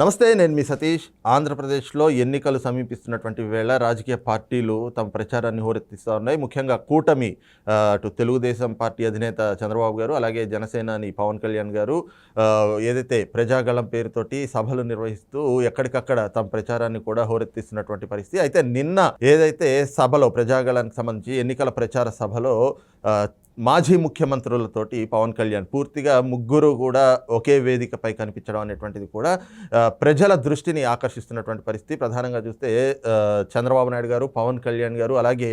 నమస్తే నేను మీ సతీష్. ఆంధ్రప్రదేశ్లో ఎన్నికలు సమీపిస్తున్నటువంటి వేళ రాజకీయ పార్టీలు తమ ప్రచారాన్ని హోరెత్తిస్తూ ఉన్నాయి. ముఖ్యంగా కూటమి అటు తెలుగుదేశం పార్టీ అధినేత చంద్రబాబు గారు అలాగే జనసేనాని పవన్ కళ్యాణ్ గారు ఏదైతే ప్రజాగళం పేరుతోటి సభలు నిర్వహిస్తూ ఎక్కడికక్కడ తమ ప్రచారాన్ని కూడా హోరెత్తిస్తున్నటువంటి పరిస్థితి. అయితే నిన్న ఏదైతే సభలో ప్రజాగళానికి సంబంధించి ఎన్నికల ప్రచార సభలో మాజీ ముఖ్యమంత్రులతోటి పవన్ కళ్యాణ్ పూర్తిగా ముగ్గురు కూడా ఒకే వేదికపై కనిపించడం అనేటువంటిది కూడా ప్రజల దృష్టిని ఆకర్షిస్తున్నటువంటి పరిస్థితి. ప్రధానంగా చూస్తే చంద్రబాబు నాయుడు గారు పవన్ కళ్యాణ్ గారు అలాగే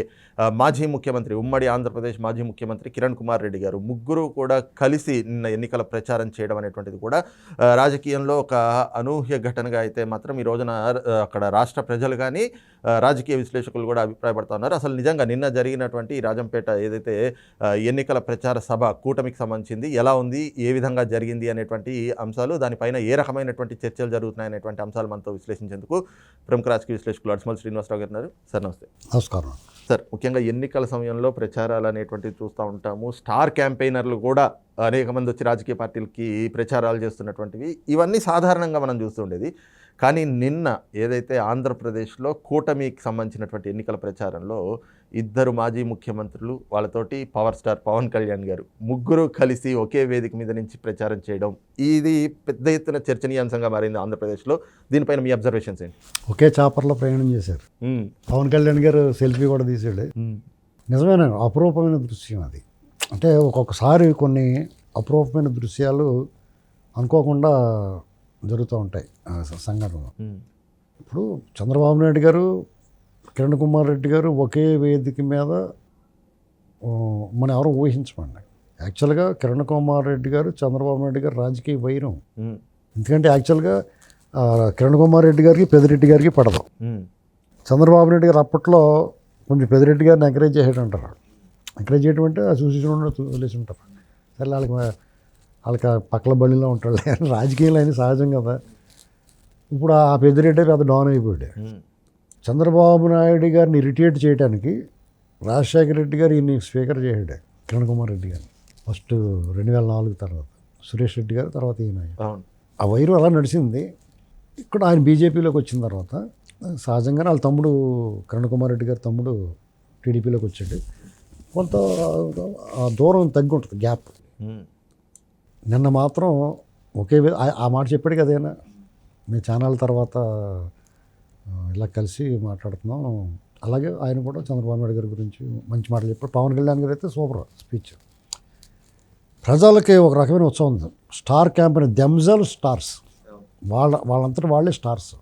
మాజీ ముఖ్యమంత్రి ఉమ్మడి ఆంధ్రప్రదేశ్ మాజీ ముఖ్యమంత్రి కిరణ్ కుమార్ రెడ్డి గారు ముగ్గురు కూడా కలిసి నిన్న ఎన్నికల ప్రచారం చేయడం అనేటువంటిది కూడా రాజకీయంలో ఒక అనూహ్య ఘటనగా అయితే మాత్రం ఈ రోజున అక్కడ రాష్ట్ర ప్రజలు కానీ రాజకీయ విశ్లేషకులు కూడా అభిప్రాయపడుతున్నారు అసలు నిజంగా నిన్న జరిగినటువంటి రాజంపేట ఏదైతే ఎన్నికల ప్రచార సభ కూటమికి సంబంధించింది ఎలా ఉంది ఏ విధంగా జరిగింది అనేటువంటి అంశాలు దానిపైన ఏ రకమైనటువంటి చర్చలు జరుగుతున్నాయి అనేటువంటి అంశాలు మనతో విశ్లేషించేందుకు ప్రముఖ రాజకీయ విశ్లేషకులు అడ్స్మల్ శ్రీనివాసరావు గారు ఉన్నారు. సార్ నమస్తే. నమస్కారం. సార్ ముఖ్యంగా ఎన్నికల సమయంలో ప్రచారాలు అనేటువంటివి చూస్తూ ఉంటాము. స్టార్ క్యాంపెయినర్లు కూడా అనేక మంది వచ్చి రాజకీయ పార్టీలకి ప్రచారాలు చేస్తున్నటువంటివి. ఇవన్నీ సాధారణంగా మనం చూస్తుండేది కానీ నిన్న ఏదైతే ఆంధ్రప్రదేశ్లో కూటమికి సంబంధించినటువంటి ఎన్నికల ప్రచారంలో ఇద్దరు మాజీ ముఖ్యమంత్రులు వాళ్ళతోటి పవర్ స్టార్ పవన్ కళ్యాణ్ గారు ముగ్గురు కలిసి ఒకే వేదిక మీద నుంచి ప్రచారం చేయడం ఇది పెద్ద ఎత్తున చర్చనీయాంశంగా మారింది ఆంధ్రప్రదేశ్లో. దీనిపైన మీ అబ్జర్వేషన్స్ ఏంటి? ఒకే చాపర్లో ప్రయాణం చేశారు. పవన్ కళ్యాణ్ గారు సెల్ఫీ కూడా తీసాడు. నిజమేనా? అపురూపమైన దృశ్యం అది. అంటే ఒక్కొక్కసారి కొన్ని అపురూపమైన దృశ్యాలు అనుకోకుండా జరుగుతూ ఉంటాయి సంఘటనలు. ఇప్పుడు చంద్రబాబు నాయుడు గారు కిరణ్ కుమార్ రెడ్డి గారు ఒకే వేదిక మీద మనం ఎవరు ఊహించమండి. యాక్చువల్గా కిరణ్ కుమార్ రెడ్డి గారు చంద్రబాబు నాయుడు గారు రాజకీయ వైరం. ఎందుకంటే యాక్చువల్గా కిరణ్ కుమార్ రెడ్డి గారికి పెదిరెడ్డి గారికి పడదు. చంద్రబాబు నాయుడు గారు అప్పట్లో కొంచెం పెదిరెడ్డి గారిని ఎంకరేజ్ చేసేట అంటారు ఎంకరేజ్ చేయడం అంటే ఆ చూసి చూడండి వదిలేసి ఉంటారు. సరే వాళ్ళకి వాళ్ళకి పక్కల బడిలో ఉంటాడు. రాజకీయాలు అయినా సహజం కదా. ఇప్పుడు ఆ పెద్దిరెడ్డి పెద్ద డౌన్ అయిపోయాడు. చంద్రబాబు నాయుడు గారిని ఇరిటేట్ చేయడానికి రాజశేఖర రెడ్డి గారు ఈయన్ని స్పీకర్ చేశాడు కిరణ్ కుమార్ రెడ్డి గారిని. ఫస్ట్ రెండు వేల నాలుగు తర్వాత సురేష్ రెడ్డి గారు తర్వాత ఈయన. ఆ వైరు అలా నడిచింది. ఇక్కడ ఆయన బీజేపీలోకి వచ్చిన తర్వాత సహజంగానే వాళ్ళ తమ్ముడు కిరణ్ కుమార్ రెడ్డి గారి తమ్ముడు టీడీపీలోకి వచ్చాడు. కొంత దూరం తగ్గి ఉంటుంది గ్యాప్ నిన్న మాత్రం ఒకే ఆ- మాట చెప్పాడు కదేనా మీ ఛానల్ తర్వాత ఇలా కలిసి మాట్లాడుతున్నాం. అలాగే ఆయన కూడా చంద్రబాబు నాయుడు గారి గురించి మంచి మాటలు చెప్పారు పవన్ కళ్యాణ్ గారు అయితే సూపర్ స్పీచ్. ప్రజలకి ఒక రకమైన ఉత్సవం ఉంది. స్టార్ క్యాంపెయిన్ దెమ్జల్ స్టార్స్ వాళ్ళ వాళ్ళంతటా వాళ్ళే స్టార్స్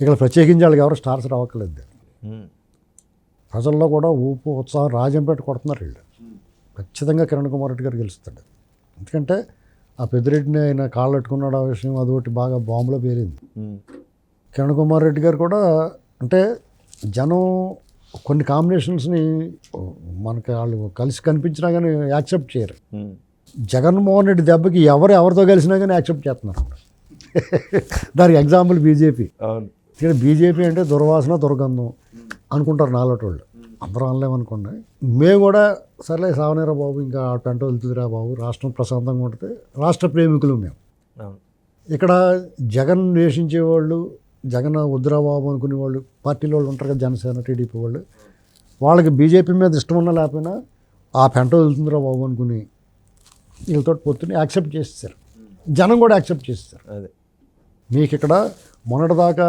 ఇక్కడ ప్రత్యేకించి వాళ్ళకి ఎవరు స్టార్స్ రావట్లేదు ప్రజల్లో కూడా ఊపు ఉత్సాహం రాజంపేట కొడుతున్నారు వీళ్ళు. ఖచ్చితంగా కిరణ్ కుమార్ రెడ్డి గారు గెలుస్తాడు. ఎందుకంటే ఆ పెద్దిరెడ్డిని ఆయన కాళ్ళు పెట్టుకున్నాడు ఆ విషయం అదొకటి బాగా బాంబులో పేరింది కిరణ్ కుమార్ రెడ్డి గారు కూడా అంటే జనం కొన్ని కాంబినేషన్స్ని మనకి వాళ్ళు కలిసి కనిపించినా కానీ యాక్సెప్ట్ చేయరు. జగన్మోహన్ రెడ్డి దెబ్బకి ఎవరు ఎవరితో కలిసినా కానీ యాక్సెప్ట్ చేస్తున్నారు. దానికి ఎగ్జాంపుల్ బీజేపీ. ఇక్కడ బీజేపీ అంటే దుర్వాసన దుర్గంధం అనుకుంటారు నాలటి వాళ్ళు. అందరూ అనలేమనుకోండి. మేము కూడా సర్లే సావనేరా బాబు ఇంకా ఆ పెంట వెళ్తుందిరా బాబు రాష్ట్రం ప్రశాంతంగా ఉంటుంది రాష్ట్ర ప్రేమికులు మేము. ఇక్కడ జగన్ ద్వేషించే వాళ్ళు జగన్ వద్దురా బాబు అనుకునే వాళ్ళు పార్టీలో వాళ్ళు ఉంటారు కదా జనసేన టీడీపీ వాళ్ళు వాళ్ళకి బీజేపీ మీద ఇష్టం ఉన్నా లేకపోయినా ఆ పెంట వెళ్తుందిరా బాబు అనుకుని వీళ్ళతో పొత్తుని యాక్సెప్ట్ చేసేసారు. జనం కూడా యాక్సెప్ట్ చేసేసారు. అదే. మీకు ఇక్కడ మొన్నటిదాకా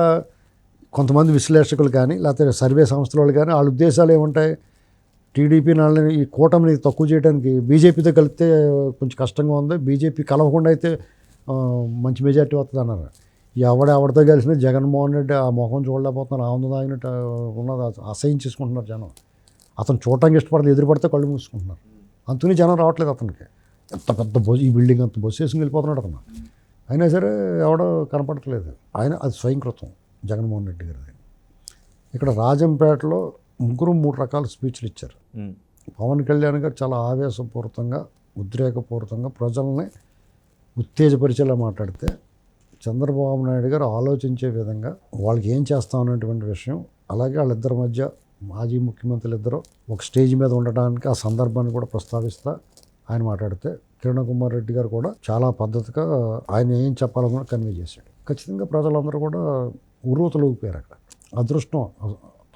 కొంతమంది విశ్లేషకులు కానీ లేకపోతే సర్వే సంస్థల వాళ్ళు కానీ వాళ్ళ ఉద్దేశాలు ఏముంటాయి? టీడీపీ వాళ్ళని ఈ కూటమిని తక్కువ చేయడానికి బీజేపీతో కలిపితే కొంచెం కష్టంగా ఉంది. బీజేపీ కలవకుండా అయితే మంచి మెజార్టీ వస్తుంది అన్నారు. ఎవడ ఎవరితో కలిసిన జగన్మోహన్ రెడ్డి ఆ ముఖం చూడలేకపోతున్నారు. ఆనందం తాగినట్టు ఉన్నది అసహించేసుకుంటున్నారు జనం. అతను చూడటానికి ఇష్టపడదు ఎదురుపడితే కళ్ళు మూసుకుంటున్నారు. అందుకని జనం రావట్లేదు అతనికి. ఎంత పెద్ద బొస్ ఈ బిల్డింగ్ అంత బస్సు వేసుకుని వెళ్ళిపోతున్నాడు అతను. అయినా సరే ఎవడో కనపడట్లేదు. ఆయన అది స్వయంకృతం జగన్మోహన్ రెడ్డి గారిది. ఇక్కడ రాజంపేటలో ముగ్గురు మూడు రకాల స్పీచ్లు ఇచ్చారు. పవన్ కళ్యాణ్ గారు చాలా ఆవేశపూరితంగా ఉద్రేకపూరితంగా ప్రజల్ని ఉత్తేజపరిచేలా మాట్లాడితే చంద్రబాబు నాయుడు గారు ఆలోచించే విధంగా వాళ్ళకి ఏం చేస్తాం అనేటువంటి విషయం అలాగే వాళ్ళిద్దరి మధ్య మాజీ ముఖ్యమంత్రులు ఇద్దరు ఒక స్టేజ్ మీద ఉండడానికి ఆ సందర్భాన్ని కూడా ప్రస్తావిస్తా ఆయన మాట్లాడితే కిరణ్ కుమార్ రెడ్డి గారు కూడా చాలా పద్ధతిగా ఆయన ఏం చెప్పాలనుకున్నా కన్వే చేశాడు. ఖచ్చితంగా ప్రజలందరూ కూడా ఉర్రూతలోగిపోయారు అక్కడ. అదృష్టం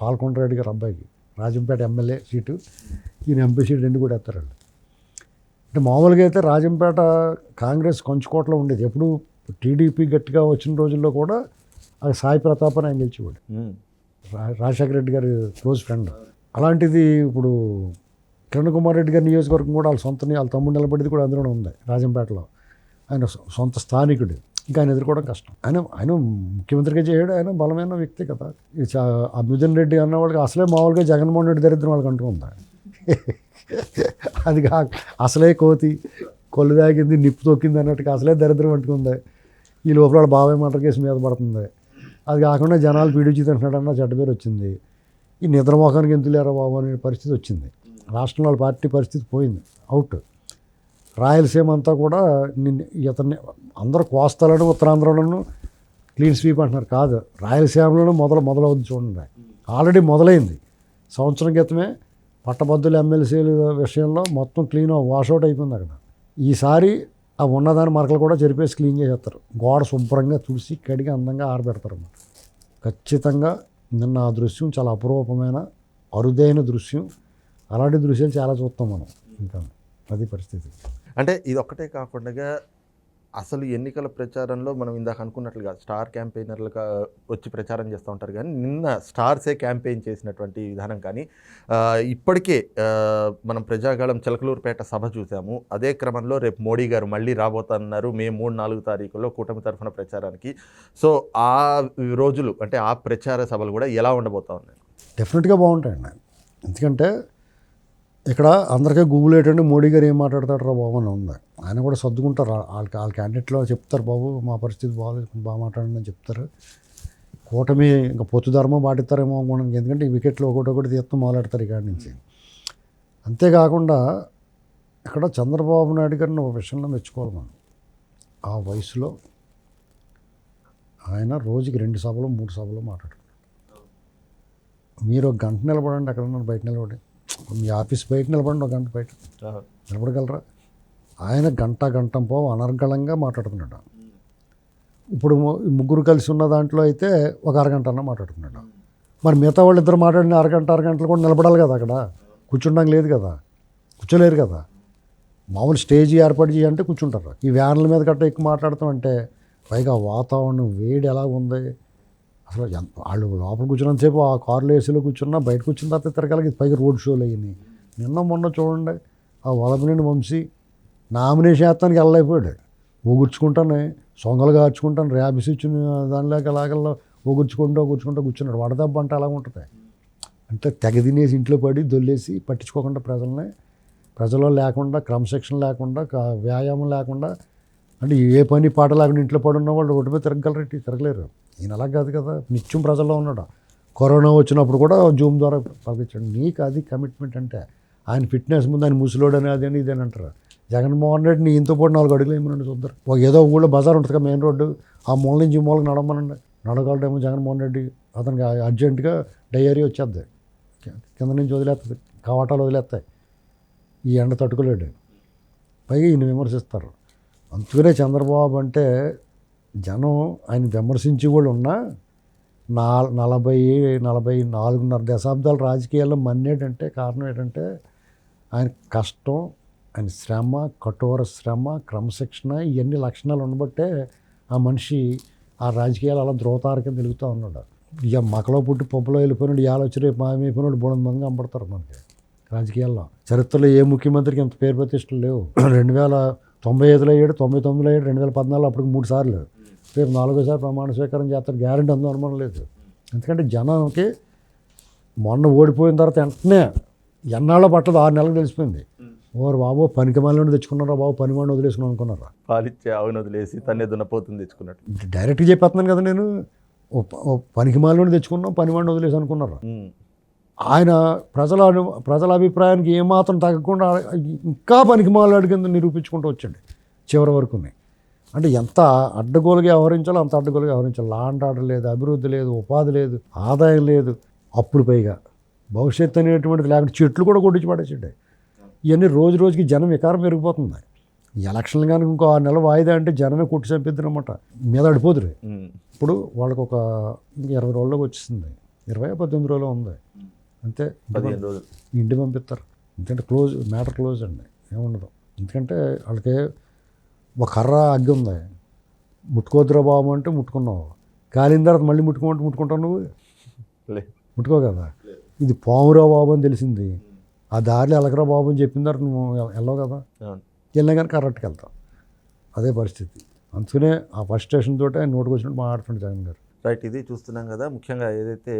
పాల్కొండ రెడ్డి గారు అబ్బాయికి. Rajampet MLA seat. ఈయన ఎంపీ సీట్ రెండు కూడా ఎత్తారండి అంటే మామూలుగా అయితే రాజంపేట కాంగ్రెస్ కొంచుకోటలో ఉండేది. ఎప్పుడు టీడీపీ గట్టిగా వచ్చిన రోజుల్లో కూడా అది సాయి ప్రతాప్ అని ఆయన గెలిచేవాడు రాజశేఖర రెడ్డి గారి క్లోజ్ ఫ్రెండ్. అలాంటిది ఇప్పుడు కిరణ్ కుమార్ రెడ్డి గారి నియోజకవర్గం కూడా వాళ్ళ సొంత వాళ్ళ తమ్ముడు నిలబడింది కూడా అందులోనే ఉంది. రాజంపేటలో. ఆయన సొంత స్థానికుడు. ఇంకా ఆయన ఎదుర్కోవడం కష్టం. ఆయన ఆయన ముఖ్యమంత్రిగా చేయడు ఆయన బలమైన వ్యక్తి కదా. ఈ చా- అభిజన్ రెడ్డి అన్న వాళ్ళకి అసలే మామూలుగా జగన్మోహన్ రెడ్డి దరిద్రం వాళ్ళకి అంటూ ఉందా? అది కాక అసలే కోతి కొల్లు తాగింది నిప్పు తొక్కింది అన్నట్టుగా అసలే దరిద్రం అంటుకుంది ఈ లోపల బాబాయ్ మటర్ కేసు మీద పడుతుంది. అది కాకుండా జనాలు పీడించి తింటున్నాడన్న చెడ్డ పేరు వచ్చింది. ఈ నిద్రమోహానికి ఎందుకు లేరా బాబు అనే పరిస్థితి వచ్చింది. రాష్ట్రంలో వాళ్ళ పార్టీ పరిస్థితి పోయింది. అవుట్. రాయలసీమ అంతా కూడా నిన్న ఇతన్ని అందరూ కోస్తాలను ఉత్తరాంధ్రలోను క్లీన్ స్వీప్ అంటున్నారు. కాదు రాయలసీమలోనూ మొదలు మొదలవుద్ది చూడండి. ఆల్రెడీ మొదలైంది. సంవత్సరం క్రితమే పట్టబద్ధులు ఎమ్మెల్సీల విషయంలో మొత్తం క్లీన్ వాషౌట్ అయిపోయింది అక్కడ. ఈసారి ఆ ఉన్నదాని మరకలు కూడా చెరిపేసి క్లీన్ చేసేస్తారు. గోడ శుభ్రంగా తుడిసి కడిగి అందంగా ఆరబెడతారు అన్నమాట. ఖచ్చితంగా నిన్న ఆ దృశ్యం చాలా అపురూపమైన అరుదైన దృశ్యం. అలాంటి దృశ్యాలు చాలా చూస్తాం మనం. ఇంకా అది పరిస్థితి. అంటే ఇది ఒక్కటే కాకుండా అసలు ఎన్నికల ప్రచారంలో మనం ఇందాక అనుకున్నట్లుగా స్టార్ క్యాంపెయినర్లుగా వచ్చి ప్రచారం చేస్తూ ఉంటారు కానీ నిన్న స్టార్సే క్యాంపెయిన్ చేసినటువంటి విధానం కానీ ఇప్పటికే మనం ప్రజాగాళం చిలకలూరుపేట సభ చూసాము. అదే క్రమంలో రేపు మోడీ గారు మళ్ళీ రాబోతున్నారు మే మూడు నాలుగు తారీఖుల్లో కూటమి తరఫున ప్రచారానికి. సో ఆ రోజులు అంటే ఆ ప్రచార సభలు కూడా ఎలా ఉండబోతా ఉన్నాయి? డెఫినెట్గా బాగుంటాయండి. ఎందుకంటే ఇక్కడ అందరికీ గూగుల్ ఏంటంటే మోడీ గారు ఏం మాట్లాడతాడు రా బాబు అని ఉంది. ఆయన కూడా సర్దుకుంటారు. వాళ్ళ వాళ్ళ క్యాండిడేట్లో చెప్తారు బాబు మా పరిస్థితి బాగాలేదు బాగా మాట్లాడండి అని చెప్తారు. కూటమి ఇంకా పొత్తు ధర్మం పాటిస్తారేమో అనుకున్నాను ఎందుకంటే ఈ వికెట్లు ఒకటి ఒకటి తీస్తాం మొదలెడతారు ఇక్కడి నుంచి. అంతేకాకుండా ఇక్కడ చంద్రబాబు నాయుడు గారిని ఒక విషయంలో మెచ్చుకోవాలి మనం. ఆ వయసులో ఆయన రోజుకి రెండు సభలు మూడు సభలు మాట్లాడుతున్నాడు మీరు ఒక గంట నిలబడండి ఎక్కడన్నా బయట నిలబడి మీ ఆఫీస్ బయట నిలబడండి ఒక గంట బయట. నిలబడగలరా? ఆయన గంట గంట పోవు అనర్గళంగా మాట్లాడుతున్నాడు ఇప్పుడు ముగ్గురు కలిసి ఉన్న దాంట్లో అయితే ఒక అరగంట అన్న మాట్లాడుతున్నాడు మరి మిగతా వాళ్ళు ఇద్దరు మాట్లాడిన అరగంట అరగంటలు కూడా నిలబడాలి కదా అక్కడ. కూర్చుండడం లేదు కదా. కూర్చోలేరు కదా. మామూలు స్టేజ్ ఏర్పాటు చేయాలంటే కూర్చుంటారు. ఈ వ్యాన్ల మీద గట్ట ఎక్కువ మాట్లాడతాం అంటే పైగా వాతావరణం వేడి ఎలా ఉంది? అసలు ఎంత వాళ్ళు లోపల కూర్చున్నంతసేపు ఆ కార్లో ఏసీలో కూర్చున్నా బయట కూర్చున్న తర్వాత తిరగలిగి పైకి రోడ్ షోలు అయ్యింది. నిన్న మొన్న చూడండి ఆ వలపనేని వంశీ నామినేషన్ వేస్తానికి వెళ్ళలేకపోయాడు. ఊగుర్చుకుంటాను సొంగలు కార్చుకుంటాను ర్యాబిస్ ఇచ్చిన దానిలోకి అలాగల్లా ఊగుర్చుకుంటూ కూర్చుకుంటూ కూర్చున్నాడు. వడదెబ్బ అంటే అలా ఉంటుంది. అంటే తెగ తినేసి ఇంట్లో పడి దొల్లేసి పట్టించుకోకుండా ప్రజల్ని ప్రజల్లో లేకుండా క్రమశిక్షణ లేకుండా వ్యాయామం లేకుండా అంటే ఏ పని పాట లేకుండా ఇంట్లో పడి ఉన్న వాళ్ళు రోడ్డు మీద తిరగలరు ఇటు తిరగలేరు. ఈయన అలా కాదు కదా. నిత్యం ప్రజల్లో ఉన్నాడు? కరోనా వచ్చినప్పుడు కూడా జూమ్ ద్వారా పంపించండి. నీకు అది కమిట్మెంట్ అంటే ఆయన ఫిట్నెస్ ముందు ఆయన ముసలోడని అది అని ఇదని అంటారు. జగన్మోహన్ రెడ్డి నీ ఇంతో పాటు నాలుగు అడుగులు ఏమనండి చూద్దరు ఒక ఏదో ఊళ్ళో బజార్ ఉంటుంది కదా మెయిన్ రోడ్డు. ఆ మూల నుంచి ఈ మూలకి నడమనండి నడగలడేమో జగన్మోహన్ రెడ్డి. అతనికి అర్జెంటుగా డయేరీ వచ్చేద్ది. కింద నుంచి వదిలేస్తుంది కవాటాలు వదిలేస్తాయి ఈ ఎండ తట్టుకోలేడు. పైగా ఈయన విమర్శిస్తారు. అందుకనే చంద్రబాబు అంటే జనం ఆయన విమర్శించి కూడా ఉన్నా నా నలభై నలభై నాలుగున్నర దశాబ్దాల రాజకీయాల్లో మన్నేటంటే కారణం ఏంటంటే ఆయన కష్టం ఆయన శ్రమ కఠోర శ్రమ క్రమశిక్షణ ఇవన్నీ లక్షణాలు ఉండబట్టే ఆ మనిషి ఆ రాజకీయాలు అలా ధ్రువతారకం తిరుగుతూ ఉన్నాడు. ఇక మకలో పుట్టి పప్పులో వెళ్ళిపోయినాడు ఇవాళ వచ్చి రేపు మాయమైపోయినాడు మూడు మంది కనపడతారు మనకి రాజకీయాల్లో. చరిత్రలో ఏ ముఖ్యమంత్రికి ఇంత పేరు ప్రతిష్టలు లేవు. రెండు వేల తొంభై ఐదులో అయ్యాడు తొంభై తొమ్మిదిలో అయ్యాడు రెండు వేల పద్నాలుగు అప్పటికి మూడు సార్లు రేపు నాలుగోసారి ప్రమాణ స్వీకారం చేస్తారు. గ్యారంటీ అందు అనుమానం లేదు. ఎందుకంటే జనానికి మొన్న ఓడిపోయిన తర్వాత వెంటనే ఎన్నాళ్ళ పట్టదు? ఆరు నెలలకు తెలిసిపోయింది. ఓరు బాబు పనికి మళ్ళీ తెచ్చుకున్నారా బాబు? పని వాడిని వదిలేసుకున్నాం అనుకున్నారా? పాలిచ్చే ఆవును వదిలేసి తన్నే దున్నపోతుంది తెచ్చుకున్నట్టు. డైరెక్ట్గా చెప్పేస్తున్నాను కదా నేను. పనికి మాలని తెచ్చుకున్నాం పని వాడిని వదిలేసి అనుకున్నారా. ఆయన ప్రజల ప్రజల అభిప్రాయానికి ఏమాత్రం తగ్గకుండా ఇంకా పనికి మాలాడి కింద నిరూపించుకుంటూ వచ్చాడు. చివరి వరకుని అంటే ఎంత అడ్డగోలుగా వ్యవహరించాలో అంత అడ్డగోలుగా వ్యవహరించాలి. లాండ్ ఆర్డర్ లేదు అభివృద్ధి లేదు ఉపాధి లేదు ఆదాయం లేదు అప్పులు పైగా. భవిష్యత్తు అనేటువంటిది లేకుండా చెట్లు కూడా కొట్టించి పడేసాడు. ఇవన్నీ రోజు రోజుకి జనం వికారం పెరిగిపోతుంది. ఈ ఎలక్షన్ కానీ ఇంకో ఆరు నెలలు వాయిదా అంటే జనమే కొట్టి చంపిద్దనమాట మీద అడిపోదురు. ఇప్పుడు వాళ్ళకి ఒక ఇంక ఇరవై రోజుల్లోకి వచ్చేసింది. ఇరవై పద్దెనిమిది రోజులు ఉంది. అంతే. ఇంటి పంపిస్తారు. ఎందుకంటే క్లోజ్ మ్యాటర్ క్లోజ్ అండి. ఏముండదు. ఎందుకంటే వాళ్ళకి ఒక కర్ర అగ్గి ఉంది. ముట్టుకోద్దురా బాబు అంటే ముట్టుకున్నావు. కాలిన తర్వాత మళ్ళీ ముట్టుకోమంటే ముట్టుకుంటావు నువ్వు? లే. ముట్టుకో కదా? ఇది పామురా బాబు అని తెలిసింది. ఆ దారిలో ఎలకరా బాబు అని చెప్పిన తర్వాత నువ్వు వెళ్ళవు కదా? వెళ్ళినా కానీ కరెక్ట్కి వెళ్తావు అదే పరిస్థితి. అందుకనే ఆ ఫస్ట్ స్టేషన్ తోటే ఆయన నోటుకు వచ్చినట్టు మాట్లాడుతుండే జగన్ గారు. రైట్ ఇది చూస్తున్నాం కదా. ముఖ్యంగా ఏదైతే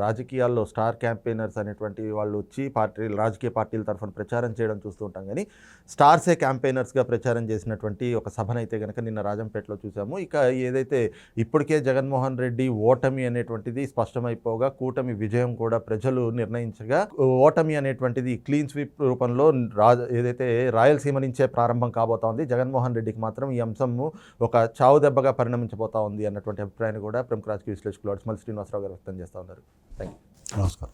రాజకీయాల్లో స్టార్ క్యాంపెయినర్స్ అనేటువంటి వాళ్ళు వచ్చి పార్టీ రాజకీయ పార్టీల తరఫున ప్రచారం చేయడం చూస్తూ ఉంటాం. కానీ స్టార్సే క్యాంపెయినర్స్గా ప్రచారం చేసినటువంటి ఒక సభనైతే కనుక నిన్న రాజంపేటలో చూసాము. ఇక ఏదైతే ఇప్పటికే జగన్మోహన్ రెడ్డి ఓటమి అనేటువంటిది స్పష్టమైపోగా కూటమి విజయం కూడా ప్రజలు నిర్ణయించగా ఓటమి అనేటువంటిది క్లీన్ స్వీప్ రూపంలో రాజ ఏదైతే రాయలసీమ నుంచే ప్రారంభం కాబోతోంది జగన్మోహన్ రెడ్డికి మాత్రం ఈ అంశము ఒక చావు దెబ్బగా పరిణమించబోతా ఉంది అన్నటువంటి అభిప్రాయాన్ని కూడా ప్రముఖ రాజకీయ విశ్లేషకులు అడిసిమల్ శ్రీనివాసరావు గారు వ్యక్తం చేస్తూ ఉన్నారు. థ్యాంక్ యూ నమస్కారం.